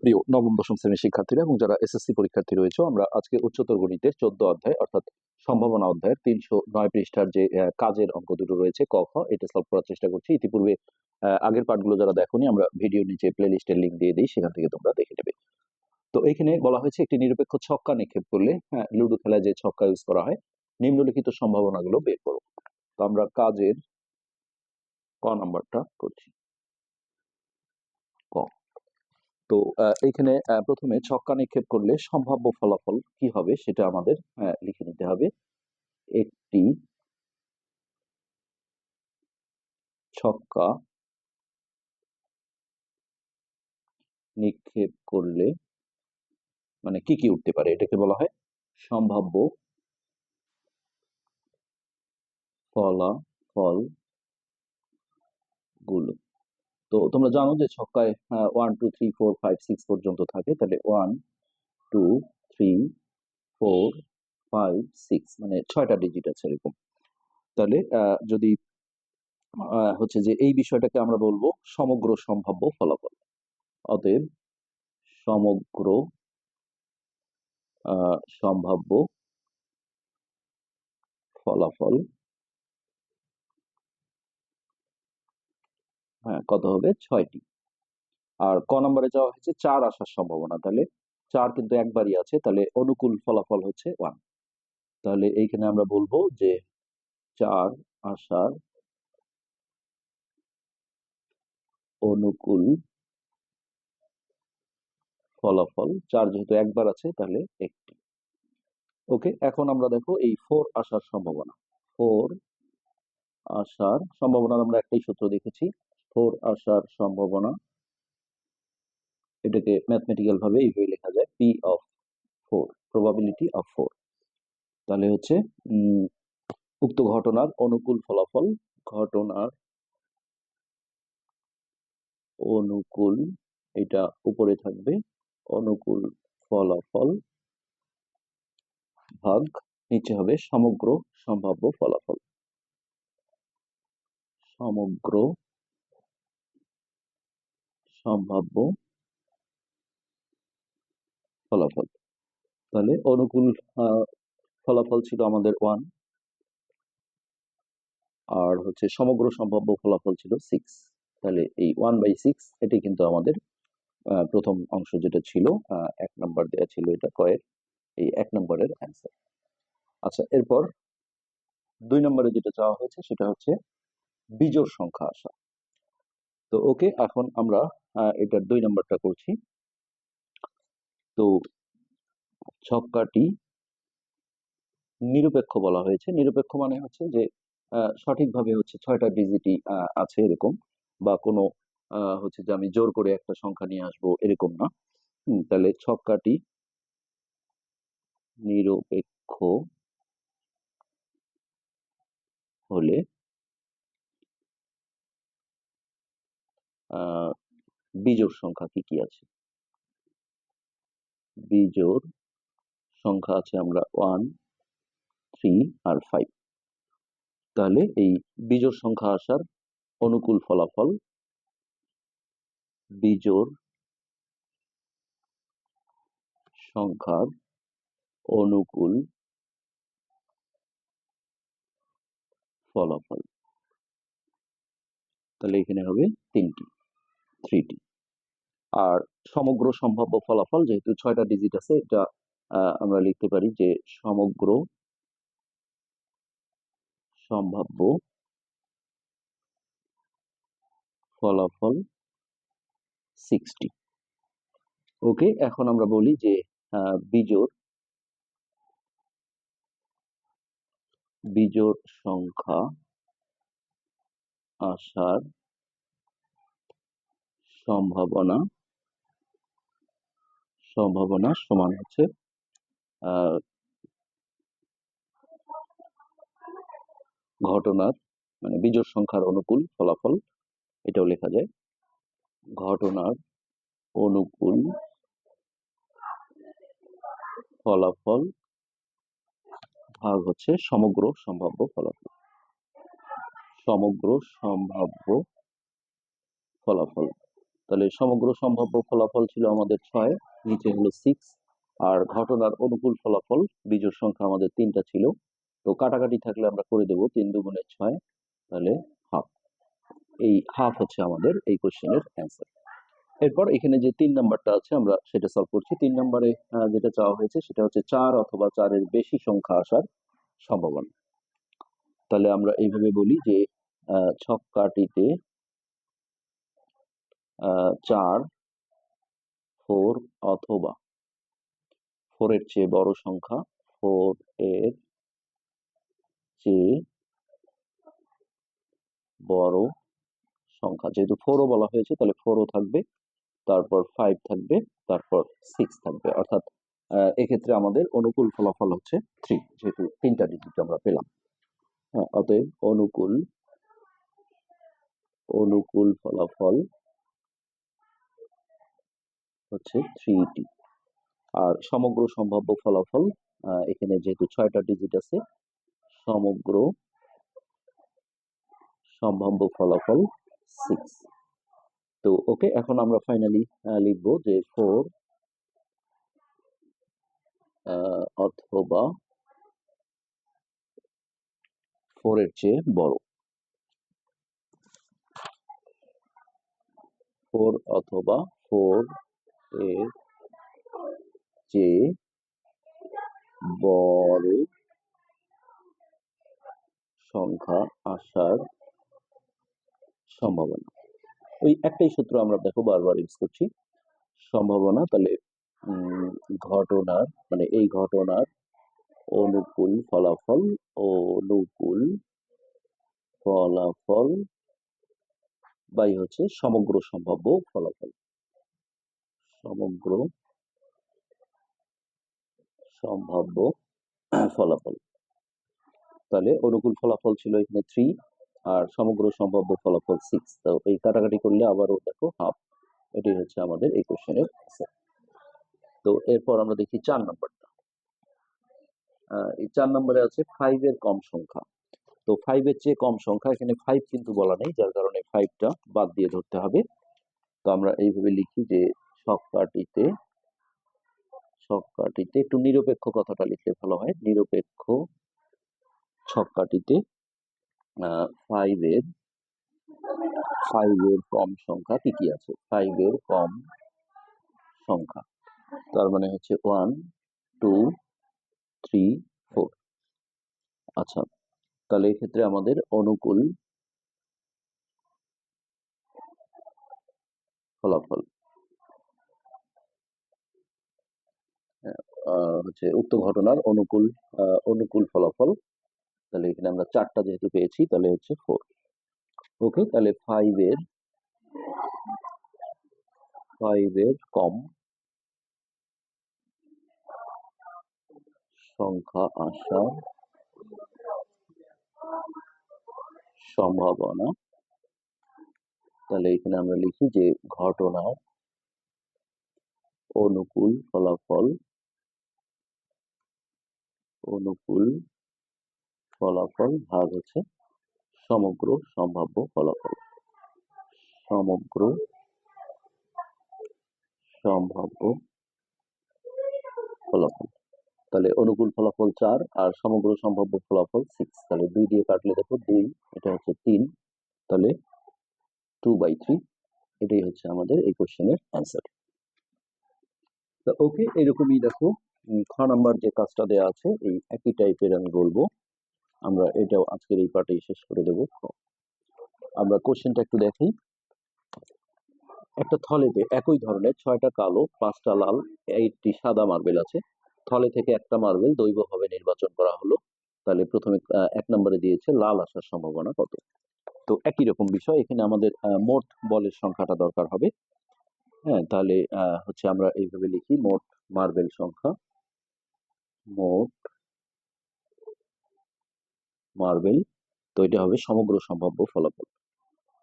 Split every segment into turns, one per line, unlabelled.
প্রিয় নবম, দশম শ্রেণির শিক্ষার্থীরা এবং যারা এসএসসি পরীক্ষার্থী রয়েছে, আমরা আজকে উচ্চতর গণিতের চোদ্দ অধ্যায়, অর্থাৎ সম্ভাবনা অধ্যায়ের তিনশো নয় পৃষ্ঠার যে কাজের অঙ্ক দুটো রয়েছে এটা সলভ করার চেষ্টা করছি। ইতিপূর্বে আগের পার্টগুলো যারা দেখোনি, আমরা ভিডিও নিচে প্লে লিস্টের লিঙ্ক দিয়ে দিই, সেখান থেকে তোমরা দেখে নেবে। তো এখানে বলা হয়েছে একটি নিরপেক্ষ ছক্কা নিক্ষেপ করলে হ্যাঁ লুডো খেলায় যে ছক্কা ইউজ করা হয়, নিম্নলিখিত সম্ভাবনাগুলো বের করো। তো আমরা কাজের ক নাম্বারটা করছি ক তো আহ, প্রথমে ছক্কা নিক্ষেপ করলে সম্ভাব্য ফলাফল কি হবে সেটা আমাদের লিখে নিতে হবে। একটি ছক্কা নিক্ষেপ করলে মানে কি কি উঠতে পারে এটাকে বলা হয়? সম্ভাব্য ফলাফলগুলো তো তোমরা জানো যে ছক্কায় one two three four five six পর্যন্ত থাকে, তাহলে one two three four five six মানে ছয়টা ডিজিট আছে এরকম। তাহলে যদি হচ্ছে যে এই বিষয়টাকে আমরা বলব সমগ্র সম্ভাব্য ফলাফল। অতএব সমগ্র সম্ভাব্য ফলাফল হ্যাঁ কত হবে? ছয়টি। আর ক নম্বরে যাওয়া হয়েছে? চার আসার সম্ভাবনা। তাহলে চার কিন্তু একবারই আছে। তাহলে অনুকূল ফলাফল হচ্ছে ওয়ান তাহলে এইখানে আমরা বলব যে চার আসার অনুকূল ফলাফল, চার যেহেতু একবার আছে, তাহলে একটি। ওকে, এখন আমরা দেখো এই ফোর আসার সম্ভাবনা। ফোর আসার সম্ভাবনার আমরা একটাই সূত্র দেখেছি। ফোর আসার সম্ভাবনা। এটাকে ম্যাথমেটিক্যাল ভাবে এইভাবে লেখা যায় P of four probability of four তাহলে হচ্ছে উক্ত ঘটনার অনুকূল ফলাফল, ঘটনার অনুকূল, এটা উপরে থাকবে, অনুকূল ফলাফল ভাগ, নিচে হবে সমগ্র সম্ভাব্য ফলাফল। সমগ্র সম্ভাব্য ফলাফল। তাহলে অনুকূল ফলাফল ছিল আমাদের ওয়ান আর হচ্ছে সমগ্র সম্ভাব্য ফলাফল ছিল সিক্স তাহলে এই ওয়ান বাই সিক্স এটি কিন্তু আমাদের প্রথম অংশ যেটা ছিল এক নম্বর দেওয়া ছিল এটা কয়ের, এই এক নম্বরের অ্যান্সার আচ্ছা এরপর দুই নম্বরে যেটা চাওয়া হয়েছে সেটা হচ্ছে বিজোড় সংখ্যা আসা। তো ওকে এখন আমরা এটার দুই নম্বরটা করছি। তো ছক্কাটি নিরপেক্ষ বলা হয়েছে। নিরপেক্ষ মানে হচ্ছে যে সঠিকভাবে হচ্ছে ছয়টা ডিজিটই আহ, আছে এরকম বা কোনো হচ্ছে যে আমি জোর করে একটা সংখ্যা নিয়ে আসব এরকম না। তাহলে ছক্কাটি নিরপেক্ষ হলে বিজোড় সংখ্যা কি কি আছে? বিজোড় সংখ্যা আছে আমরা ওয়ান থ্রি আর ফাইভ তাহলে এই বিজোড় সংখ্যা আসার অনুকূল ফলাফল বিজোড় সংখ্যার অনুকূল ফলাফল। তাহলে এখানে হবে তিনটি। থ্রিটি আর সমগ্র সম্ভাব্য ফলাফল, যেহেতু ছয়টা ডিজিট আছে, এটা আমরা লিখতে পারি যে সমগ্র সম্ভাব্য ফলাফল সিক্সটি ওকে এখন আমরা বলি যে বিজোড় বিজোড় সংখ্যা আসার সম্ভাবনা সম্ভাবনা সমান হচ্ছে ঘটনার মানে বিজোড় সংখ্যার অনুকূল ফলাফল, এটাও লেখা যায়। ঘটনার অনুকূল ফলাফল ভাগ হচ্ছে সমগ্র সম্ভাব্য ফলাফল। সমগ্র সম্ভাব্য ফলাফল। তাহলে সমগ্র সম্ভাব্য ফলাফল ছিল আমাদের ছয়, নিচে হলো সিক্স আর ঘটনার অনুকূল ফলাফল, বিজোড় সংখ্যা আমাদের তিনটা ছিল। তো কাটাকাটি থাকলে আমরা করে দেবো তিন দুগুণে ছয়, তাহলে হাফ এই হাফ হচ্ছে আমাদের এই কোশ্চেনের অ্যান্সার এরপর এখানে যে তিন নাম্বারটা আছে, আমরা সেটা সলভ করছি। তিন নম্বরে যেটা চাওয়া হয়েছে সেটা হচ্ছে চার অথবা চারের বেশি সংখ্যা আসার সম্ভাবনা। তাহলে আমরা এইভাবে বলি যে ছক্কাটিতে চার ফোর অথবা। ফোরের চেয়ে বড় সংখ্যা ফোর এর চেয়ে বড় সংখ্যা। যেহেতু ফোরও বলা হয়েছে তাহলে ফোরও থাকবে তারপর ফাইভ থাকবে তারপর সিক্স থাকবে। অর্থাৎ এক্ষেত্রে আমাদের অনুকূল ফলাফল হচ্ছে থ্রি যেহেতু তিনটা ডিজিট আমরা পেলাম। হ্যাঁ, অতএব অনুকূল অনুকূল ফলাফল হচ্ছে থ্রিটি আর সমগ্র সম্ভাব্য ফলাফল এখানে যেহেতু ছয়টা ডিজিট আছে, সমগ্র সম্ভাব্য ফলাফল সিক্স তো ওকে এখন আমরা ফাইনালি লিখব যে ফোর অথবা ফোর এর চেয়ে বড়। ফোর অথবা ফোর এর চেয়ে বড় সংখ্যা, আসার সম্ভাবনা। ওই একটাই সূত্র আমরা দেখো বারবার ইউজ করছি। সম্ভাবনা, তাহলে ঘটনার মানে এই ঘটনার অনুকূল ফলাফল অনুকূল ফলাফল বাই হচ্ছে সমগ্র সম্ভাব্য ফলাফল। সমগ্র সম্ভাব্য ফলাফল। তাহলে অনুকূল ফলাফল ছিল এখানে থ্রি আর সমগ্র সম্ভাব্য ফলাফল সিক্স তো এই কাটাকাটি করলে আবারও দেখো হাফ এটাই হচ্ছে আমাদের এই কোশ্চেনের তো এরপর আমরা দেখি চার নম্বরটা। এই চার নম্বরে আছে ফাইভ এর কম সংখ্যা। তো ফাইভ এর চেয়ে কম সংখ্যা, এখানে ফাইভ কিন্তু বলা নেই, যার কারণে ফাইভটা বাদ দিয়ে ধরতে হবে। তো আমরা এইভাবে লিখি যে সংখ্যাটিতে ছক্কাটিতে একটু নিরপেক্ষ কথাটা লিখলে ভালো হয়। নিরপেক্ষ ছক্কাটিতে ফাইভের ফাইভের কম সংখ্যা কি কি আছে? ফাইভের কম সংখ্যা। তার মানে হচ্ছে ওয়ান টু থ্রি ফোর আচ্ছা তাহলে এক্ষেত্রে আমাদের অনুকূল ফলাফল। হচ্ছে উক্ত ঘটনার অনুকূল অনুকূল ফলাফল। তাহলে এখানে আমরা চারটা যেহেতু পেয়েছি, তাহলে হচ্ছে ফোর ওকে তাহলে ফাইভের ফাইভের কম সংখ্যা আসার সম্ভাবনা। তাহলে এখানে আমরা লিখি যে ঘটনার অনুকূল ফলাফল অনুকূল ফলাফল ভাগ হচ্ছে সমগ্র সম্ভাব্য ফলাফল। সমগ্র সম্ভাব্য ফলাফল। তাহলে অনুকূল ফলাফল চার আর সমগ্র সম্ভাব্য ফলাফল সিক্স তাহলে দুই দিয়ে কাটলে দেখো দুই, এটা হচ্ছে তিন। তাহলে টু বাই থ্রি এটাই হচ্ছে আমাদের এই কোশ্চেনের অ্যান্সার তো ওকে এরকমই দেখো খ নাম্বার যে কাজটা দেওয়া আছে, এই একই টাইপের আমি বলব। আমরা এটাও আজকের এই পার্টেই শেষ করে দেবো। আমরা কোশ্চেনটা একটু দেখি। একটা থলেতে একই ধরনের ছয়টা কালো, পাঁচটা লাল এইটি সাদা মার্বেল আছে। থলে থেকে একটা মার্বেল দৈবভাবে নির্বাচন করা হলো। তাহলে প্রথমে এক নম্বরে দিয়েছে লাল আসার সম্ভাবনা কত? তো একই রকম বিষয়। এখানে আমাদের মোট বলের সংখ্যাটা দরকার হবে। হ্যাঁ তাহলে হচ্ছে আমরা এইভাবে লিখি, মোট মার্বেল সংখ্যা। মোট মার্বেল তো এটা হবে সমগ্র সম্ভাব্য ফলাফল।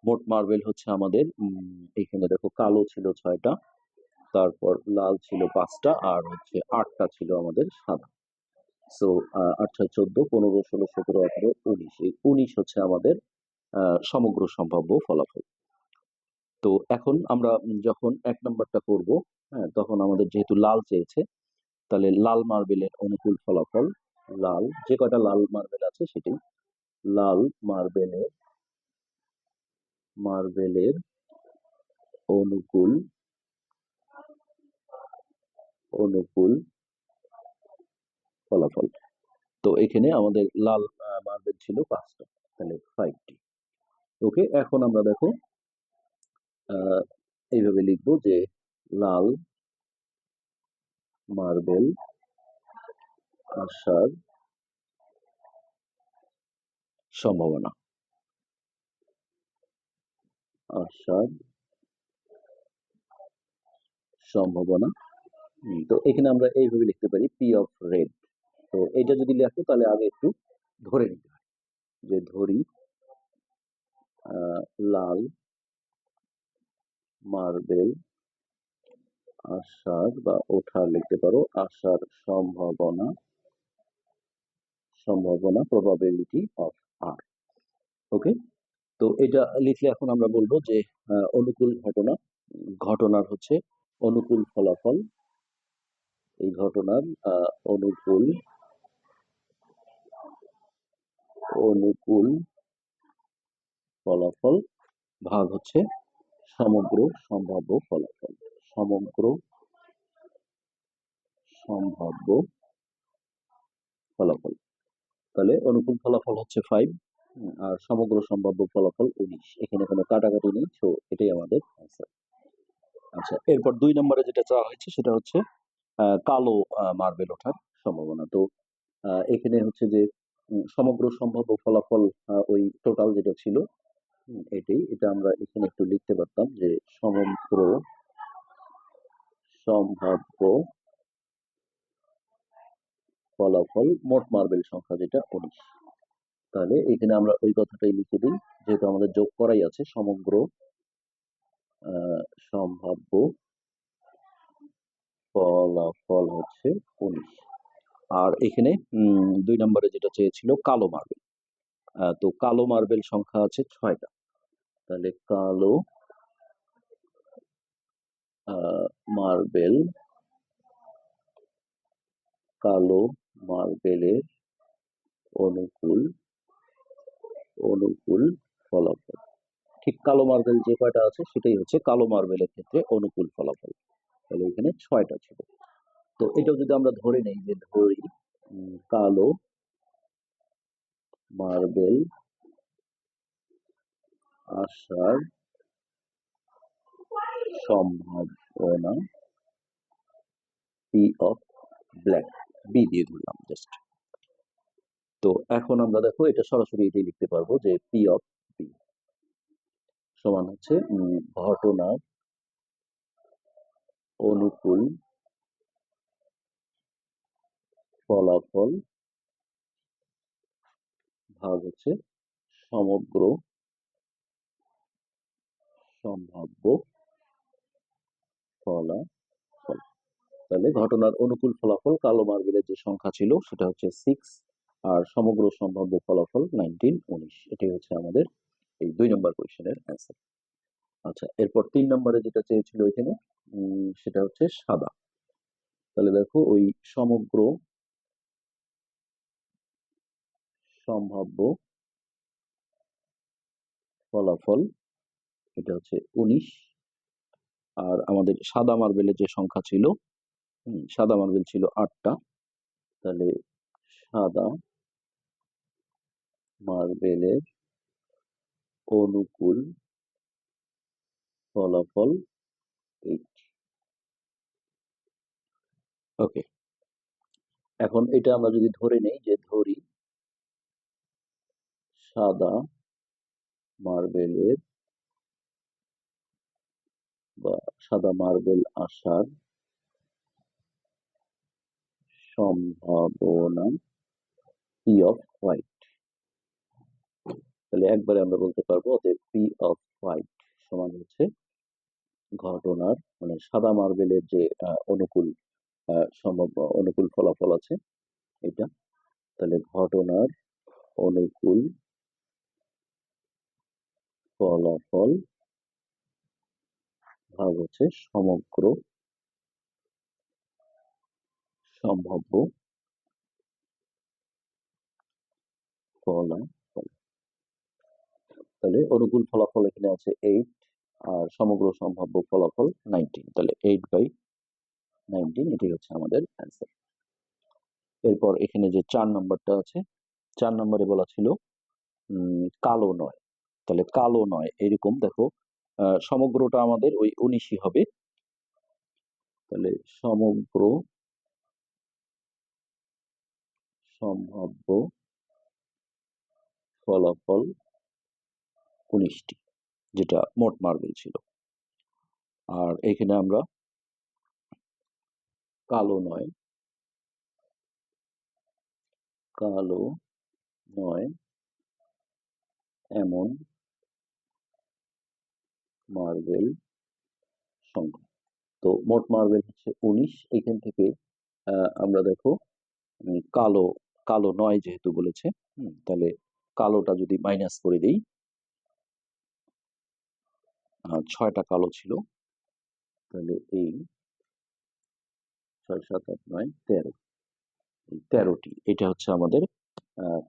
মোট মার্বেল হচ্ছে আমাদের এখানে দেখো কালো ছিল ছয়টা, তারপর লাল ছিল পাঁচটা, আর হচ্ছে আটটা ছিল আমাদের সাদা সো আট, ছয়, চোদ্দ, পনেরো, ষোলো, সতেরো, আঠারো, উনিশ। এই উনিশ হচ্ছে আমাদের সমগ্র সম্ভাব্য ফলাফল। তো এখন আমরা যখন এক নাম্বারটা করব হ্যাঁ তখন আমাদের যেহেতু লাল চেয়েছে তাহলে লাল মার্বেলের অনুকূল ফলাফল, লাল, যে কয়টা লাল মার্বেল আছে সেটি, লাল মার্বেলের মার্বেলের অনুকূল অনুকূল ফলাফল। তো এখানে আমাদের লাল মার্বেল ছিল পাঁচটা, তাহলে ফাইভটি ওকে, এখন আমরা দেখো এইভাবে লিখব যে লাল মার্বেল আসার সম্ভাবনা। আসার সম্ভাবনা। তো এখানে আমরা এইভাবে লিখতে পারি পি অফ রেড তো এটা যদি লেখো, তাহলে আগে একটু ধরে নিতে হয়। যে ধরি লাল, মার্বেল আসার বা ওঠার লিখতে পারো। আসার সম্ভাবনা সম্ভাবনা প্রবাবিলিটি অফ আর ওকে তো এটা লিখলে এখন আমরা বলব যে অনুকূল ঘটনা, ঘটনার হচ্ছে অনুকূল ফলাফল। এই ঘটনার অনুকূল অনুকূল ফলাফল ভাগ হচ্ছে সমগ্র সম্ভাব্য ফলাফল। সমগ্র সম্ভাব্য ফলাফল। তাহলে অনুকূল ফলাফল হচ্ছে ফাইভ আর সমগ্র সম্ভাব্য ফলাফল উনিশ। এখানে কোনো কাটাকাটি নেই তো এটাই আমাদের অ্যান্সার আচ্ছা এরপর দুই নম্বরে যেটা চাওয়া হয়েছে সেটা হচ্ছে কালো মার্বেল ওঠার সম্ভাবনা। তো এখানে হচ্ছে যে সমগ্র সম্ভাব্য ফলাফল ওই টোটাল যেটা ছিল এটাই। এটা আমরা এখানে একটু লিখতে পারতাম যে সমগ্র সম্ভাব্য ফলাফল মোট মার্বেল সংখ্যা যেটা উনিশ। তাহলে এখানে আমরা ওই কথাটাই লিখে দিই, যেহেতু আমাদের যোগ করাই আছে সমগ্র সম্ভাব্য ফলাফল হচ্ছে উনিশ। আর এখানে দুই নম্বরে যেটা চেয়েছিল কালো মার্বেল। তো কালো মার্বেল সংখ্যা আছে ছয়টা। তাহলে কালো মার্বেল কালো মার্বেলের অনুকূল অনুকূল ফলাফল। ঠিক কালো মার্বেল যে কয়টা আছে, সেটাই হচ্ছে কালো মার্বেলের ক্ষেত্রে অনুকূল ফলাফল। তাহলে এখানে ছয়টা ছিল। তো এটাও যদি আমরা ধরে নেই যে ধরি কালো মার্বেল আসার সম্ভাবনা পি অফ ব্ল্যাক বি দিয়ে ধরলাম জাস্ট তো এখন আমরা দেখো, এটা সরাসরি এটাই লিখতে পারব যে পি অফ বি সমান হচ্ছে ঘটনার অনুকূল ফলাফল ভাগ হচ্ছে সমগ্র সম্ভাব্য ফলাফল তাহলে ঘটনার অনুকূল ফলাফল কালো মার্বেলের যে সংখ্যা ছিল, সেটা হচ্ছে সিক্স আর সমগ্র সম্ভাব্য ফলাফল নাইনটিন উনিশ। এটাই হচ্ছে আমাদের এই দুই নম্বর কোয়েশনের অ্যান্সার আচ্ছা এরপর তিন নম্বরে যেটা চেয়েছিল এখানে সেটা হচ্ছে সাদা। তাহলে দেখো, ওই সমগ্র সম্ভাব্য ফলাফল, এটা হচ্ছে উনিশ আর আমাদের সাদা মার্বেলের যে সংখ্যা ছিল সাদা মার্বেল ছিল আটটা। তাহলে সাদা মার্বেলের অনুকূল ফলাফল ওকে এখন এটা আমরা যদি ধরে নেই যে ধরি সাদা মার্বেলের সাদা মার্বেল আসার সম্ভাবনা পি অফ হোয়াইট তাহলে একবারে আমরা বলতে পারব অতএব পি অফ হোয়াইট সমান হচ্ছে ঘটনার মানে সাদা মার্বেলের যে অনুকূল আহ, সম্ভাব্য অনুকূল ফলাফল আছে এটা। তাহলে ঘটনার অনুকূল ফলাফল ভাগ হচ্ছে সমগ্র সম্ভাব্য ফলাফল। তাহলে অনুকূল ফলাফল এখানে আছে এইট আর সমগ্র সম্ভাব্য ফলাফল নাইনটিন তাহলে এইট বাই নাইনটিন এটাই হচ্ছে আমাদের অ্যান্সার এরপর এখানে যে চার নম্বরটা আছে, চার নম্বরে বলা ছিল কালো নয়। তাহলে কালো নয়, এরকম দেখো সমগ্রটা আমাদের ওই উনিশই হবে। তাহলে সমগ্র সম্ভাব্য ফলাফল উনিশটি, যেটা মোট মার্বেল ছিল। আর এখানে আমরা কালো নয় কালো নয়, এমন মার্বেল সংখ্যা। তো মোট মার্বেল হচ্ছে উনিশ। এখান থেকে আমরা দেখো উম, কালো কালো নয় যেহেতু বলেছে তাহলে কালোটা যদি মাইনাস করে দিই ছয়টা কালো ছিল তাহলে এই ছয় সাত আট নয় তেরো। এই তেরোটি এটা হচ্ছে আমাদের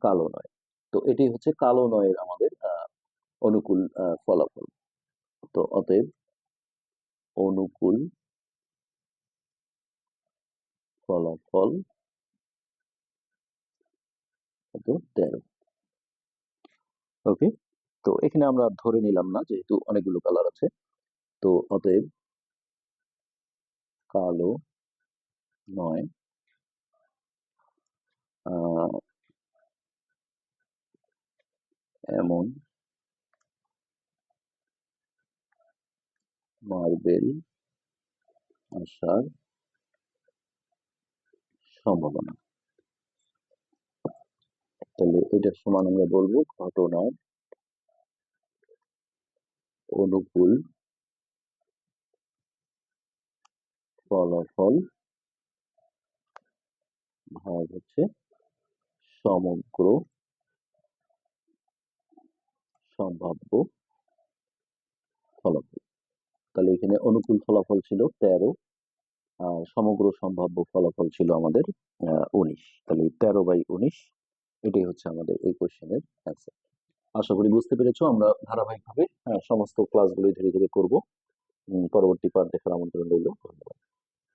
কালো নয়। তো এটাই হচ্ছে কালো নয়ের আমাদের অনুকূল ফলাফল। তো অতএব অনুকূল ফলাফল তেরো। ওকে তো এখানে আমরা ধরে নিলাম না, যেহেতু অনেকগুলো কালার আছে, তো অতএব কালো নয় এমন মার্বেল আসার সম্ভাবনা। তাহলে এটার সমান আমরা বলব ঘটনার অনুকূল ফলাফল ভাগ হচ্ছে সমগ্র সম্ভাব্য ফলাফল। তাহলে এখানে অনুকূল ফলাফল ছিল তেরো, আর সমগ্র সম্ভাব্য ফলাফল ছিল আমাদের উনিশ। তাহলে তেরো বাই উনিশ, এটাই হচ্ছে আমাদের এই কোশ্চেনের অ্যান্সার আশা করি বুঝতে পেরেছ, আমরা ধারাবাহিকভাবে সমস্ত ক্লাসগুলোই ধীরে ধীরে করব। পরবর্তী পার্ট দেখার আমন্ত্রণ রইল। ধন্যবাদ।